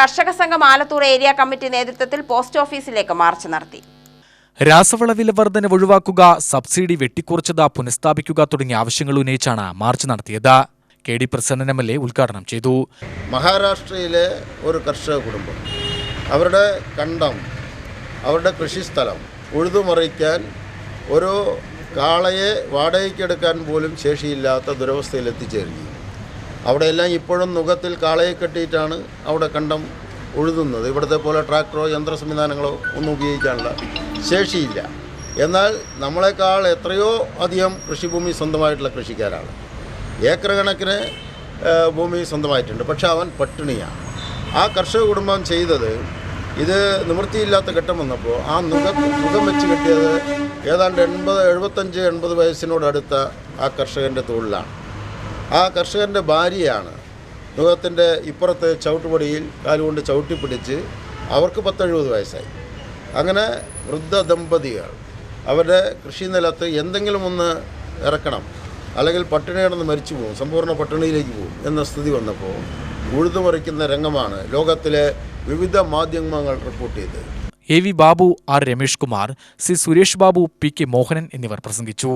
കർഷക സംഘം Alathur area committee നേതൃത്വത്തിൽ പോസ്റ്റ് ഓഫീസിലേക്ക് മാർച്ച് നടത്തി. രാസവള വില വർധന ഒഴിവാക്കുക സബ്സിഡി വെട്ടിക്കുറച്ചത് പുനഃസ്ഥാപിക്കുക തുടങ്ങിയ ആവശ്യങ്ങൾ ഉന്നയിച്ചാണ് മാർച്ച് നടത്തിയത്. K D Prasannan M L A ഉദ്ഘാടനം ചെയ്തു. മഹാരാഷ്ട്രയിലെ ഒരു കർഷക കുടുംബം അവരുടെ കണ്ടം അവരുടെ കൃഷിസ്ഥലം ഉഴുതുമറിക്കാൻ ഒരു കാളയെ വാടകയ്ക്കെടുക്കാൻ പോലും ശേഷിയില്ലാത്ത ദുരവസ്ഥയിൽ എത്തിച്ചേരുകയും അവിടെയെല്ലാം ഇപ്പോഴും നുഖത്തിൽ കാളയെ കെട്ടിയിട്ടാണ് അവിടെ കണ്ടം ഉഴുതുന്നത്. ഇവിടുത്തെ പോലെ ട്രാക്ടറോ യന്ത്ര സംവിധാനങ്ങളോ ഒന്നും ഉപയോഗിക്കാനുള്ള ശേഷിയില്ല. എന്നാൽ നമ്മളെക്കാൾ എത്രയോ അധികം കൃഷിഭൂമി സ്വന്തമായിട്ടുള്ള കൃഷിക്കാരാണ്. ഏക്കർ കണക്കിന് ഭൂമി സ്വന്തമായിട്ടുണ്ട്. പക്ഷെ അവൻ പട്ടിണിയാണ്. ആ കർഷക കുടുംബം ചെയ്തത് ഇത് നിവൃത്തിയില്ലാത്ത ഘട്ടം വന്നപ്പോൾ ആ മുഖം മുഖം വെച്ച് കെട്ടിയത് ഏതാണ്ട് എൺപത് എഴുപത്തഞ്ച് എൺപത് വയസ്സിനോടടുത്ത ആ കർഷകന്റെ തൊഴിലാണ് ആ കർഷകന്റെ ഭാര്യയാണ് മൃഗത്തിന്റെ ഇപ്പുറത്ത് ചവിട്ടുപടിയിൽ കാലുകൊണ്ട് ചവിട്ടിപ്പിടിച്ച് അവർക്ക് പത്തെഴുപത് വയസ്സായി. അങ്ങനെ വൃദ്ധ ദമ്പതികൾ അവരുടെ കൃഷി നിലത്ത് എന്തെങ്കിലും ഒന്ന് ഇറക്കണം അല്ലെങ്കിൽ പട്ടിണി കിടന്ന് മരിച്ചു പോകും സമ്പൂർണ പട്ടിണിയിലേക്ക് പോകും എന്ന സ്ഥിതി വന്നപ്പോൾ ഉഴുതുമറിക്കുന്ന രംഗമാണ് ലോകത്തിലെ വിവിധ മാധ്യമങ്ങൾ റിപ്പോർട്ട് ചെയ്തത്. A V Babu R Ramesh Kumar C Suresh Babu P K Mohanan എന്നിവർ പ്രസംഗിച്ചു.